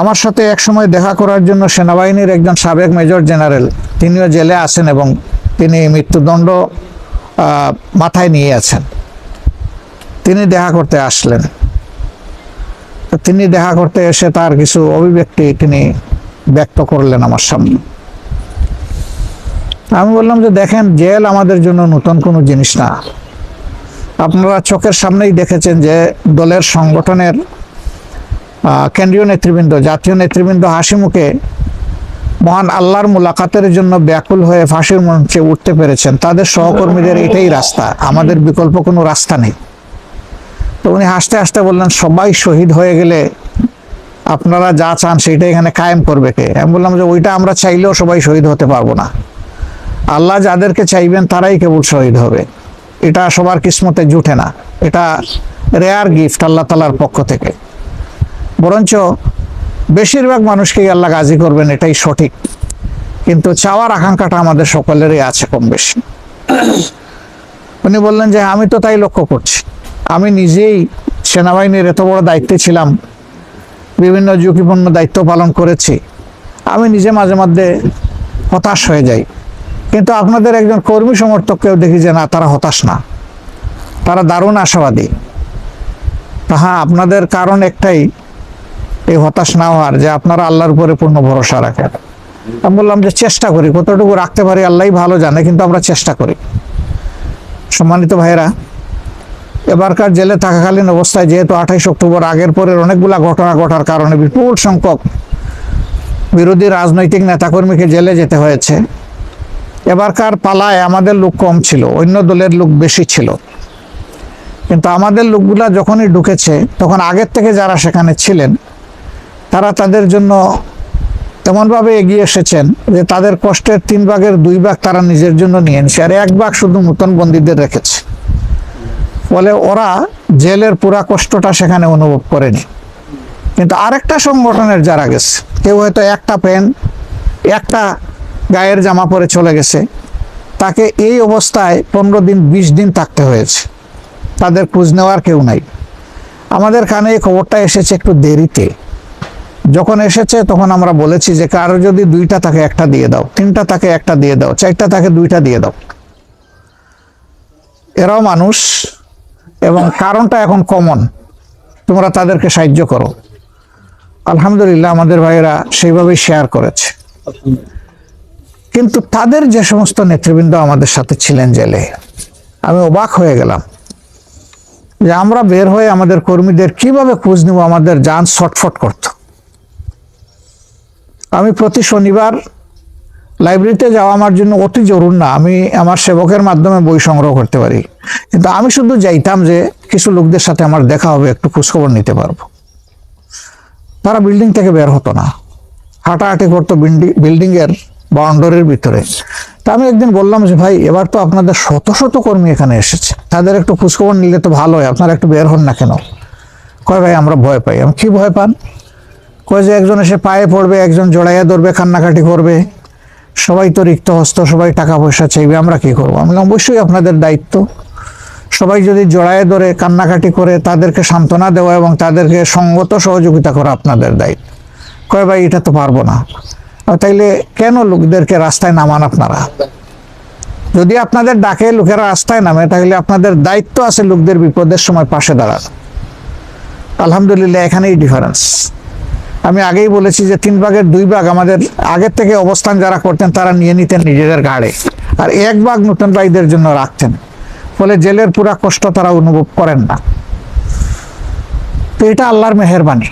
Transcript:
আমার সাথে একসময় দেখা করার জন্য সেনাবাহিনীর একজন সাবেক মেজর জেনারেল, তিনিও জেলে আছেন এবং তিনি মৃত্যুদণ্ড মাথায় নিয়ে আছেন। তিনি দেখা করতে আসলেন। তিনি দেখা করতে এসে তার কিছু অভিব্যক্তি তিনি ব্যক্ত করলেন আমার সামনে। আমি বললাম যে, দেখেন, জেল আমাদের জন্য নতুন কোনো জিনিস না। আপনারা চোখের সামনেই দেখেছেন যে, দলের সংগঠনের কেন্দ্রীয় নেতৃবৃন্দ, জাতীয় নেতৃবৃন্দ হাসি মুখে মহান আল্লাহর মুলাকাতের জন্য ব্যাকুল হয়ে ফাঁসির মঞ্চে উঠতে পেরেছেন। তাদের সহকর্মীদের এটাই রাস্তা, আমাদের বিকল্প কোনো রাস্তা নেই। তো উনি হাসতে হাসতে বললেন, সবাই শহীদ হয়ে গেলে আপনারা যা চান সেটা এখানে কায়েম করবে কে? আমি বললাম যে, ওইটা আমরা চাইলেও সবাই শহীদ হতে পারব না। আল্লাহ যাদেরকে চাইবেন তারাই কেবল শহীদ হবে। এটা সবার কিসমতে জুটে না। এটা রেয়ার গিফট আল্লাহ তালার পক্ষ থেকে। বরঞ্চ বেশিরভাগ মানুষকেই আল্লাহ গাজী করবেন, এটাই সঠিক। কিন্তু চাওয়ার আকাঙ্ক্ষাটা আমাদের সকলেরই আছে কম বেশি। উনি বললেন যে, আমি তো তাই লক্ষ্য করছি। আমি নিজেই সেনাবাহিনীর এত বড় দায়িত্বে ছিলাম, বিভিন্ন ঝুঁকিপূর্ণ দায়িত্ব পালন করেছি। আমি নিজে মাঝে মধ্যে হতাশ হয়ে যাই। কিন্তু আপনাদের একজন কর্মী সমর্থককেও দেখি যে, না, তারা হতাশ না। তারা দারুণ আশাবাদী। হ্যাঁ আপনাদের কারণ একটাই এই হতাশ না হওয়ার, যে আপনারা আল্লাহর উপরে পূর্ণ ভরসা রাখেন। আমি বললাম যে চেষ্টা করি, কতটুকু রাখতে পারি, আল্লাহই ভালো জানে, কিন্তু আমরা চেষ্টা করি। সম্মানিত ভাইরা এবারকার জেলে থাকাকালীন অবস্থায় যেহেতু আঠাইশ অক্টোবর আগের পরের অনেকগুলা ঘটনা ঘটার কারণে বিপুল সংখ্যক বিরোধী রাজনৈতিক নেতাকর্মীকে জেলে যেতে হয়েছে। এবারকার পালায় আমাদের লোক কম ছিল, অন্য দলের লোক বেশি ছিল। কিন্তু আমাদের লোকগুলা যখনই ঢুকেছে, তখন আগের থেকে যারা সেখানে ছিলেন তারা তাদের জন্য তেমনভাবে এগিয়ে এসেছেন যে তাদের কষ্টের তিন ভাগের দুই ভাগ তারা নিজের জন্য নিয়ে এনেছে আর এক ভাগ শুধু নতুন বন্দীদের রেখেছে। ফলে ওরা জেলের পুরা কষ্টটা সেখানে অনুভব করেনি। কিন্তু আরেকটা সংগঠনের যারা গেছে, কেউ হয়তো একটা প্যান্ট, একটা গায়ের জামা পরে চলে গেছে, তাকে এই অবস্থায় পনেরো দিন, বিশ দিন থাকতে হয়েছে। তাদের খোঁজ নেওয়ার কেউ নাই। আমাদের কানে এই খবরটা এসেছে একটু দেরিতে। যখন এসেছে, তখন আমরা বলেছি যে, কারও যদি দুইটা তাকে একটা দিয়ে দাও। তিনটা তাকে একটা দিয়ে দাও। চারটা তাকে দুইটা দিয়ে দাও। এরাও মানুষ এবং কারণটা এখন কমন তোমরা তাদেরকে সাহায্য করো। আলহামদুলিল্লাহ, আমাদের ভাইয়েরা সেইভাবেই শেয়ার করেছে। কিন্তু তাদের যে সমস্ত নেতৃবৃন্দ আমাদের সাথে ছিলেন জেলে, আমি অবাক হয়ে গেলাম যে আমরা বের হয়ে আমাদের কর্মীদের কীভাবে খোঁজ নিব, আমাদের যান ছটফট করত। আমি প্রতি শনিবার লাইব্রেরিতে যাওয়া আমার জন্য অতি জরুর না। আমি আমার সেবকের মাধ্যমে বই সংগ্রহ করতে পারি। কিন্তু আমি শুধু যাইতাম যে কিছু লোকদের সাথে আমার দেখা হবে, একটু খোঁজখবর নিতে পারব। তারা বিল্ডিং থেকে বের হতো না। হাঁটাহাঁটি করতো বিল্ডিং এর বাউন্ডারির ভিতরে। তা আমি একদিন বললাম যে, ভাই, এবার তো আপনাদের শত শত কর্মী এখানে এসেছে। তাদের একটু খোঁজখবর নিলে তো ভালো হয়। আপনারা একটু বের হন না কেন? কয়, ভাই, আমরা ভয় পাই। আমি, কি ভয় পান? কয় যে একজন এসে পায়ে পড়বে, একজন জড়াইয়া ধরবে, কান্নাকাটি করবে। সবাই তো রিক্ত হস্ত সবাই টাকা পয়সা চাইবে, আমরা কি করব? আমি অবশ্যই আপনাদের দায়িত্ব। সবাই যদি জড়ায় ধরে, কান্নাকাটি করে, তাদেরকে সান্ত্বনা দেওয়া এবং তাদেরকে সঙ্গত সহযোগিতা করা আপনাদের দায়িত্ব। কয়, ভাই, এটা তো পারব না। তাইলে কেন লোকদেরকে রাস্তায় নামান আপনারা? যদি আপনাদের ডাকে লোকেরা রাস্তায় নামে তাহলে আপনাদের দায়িত্ব আছে লোকদের বিপদের সময় পাশে দাঁড়ানো। আলহামদুলিল্লাহ, এখানেই ডিফারেন্স আমি আগেই বলেছি যে তিন ভাগের দুই ভাগ আমাদের আগের থেকে অবস্থান যারা করতেন, তারা নিয়ে নিতেন নিজেদের ঘাড়ে। আর এক ভাগ নতুন ভাইদের জন্য রাখতেন। ফলে জেলের পুরা কষ্ট তারা অনুভব করেন না। তো এটা আল্লাহর মেহরবানি।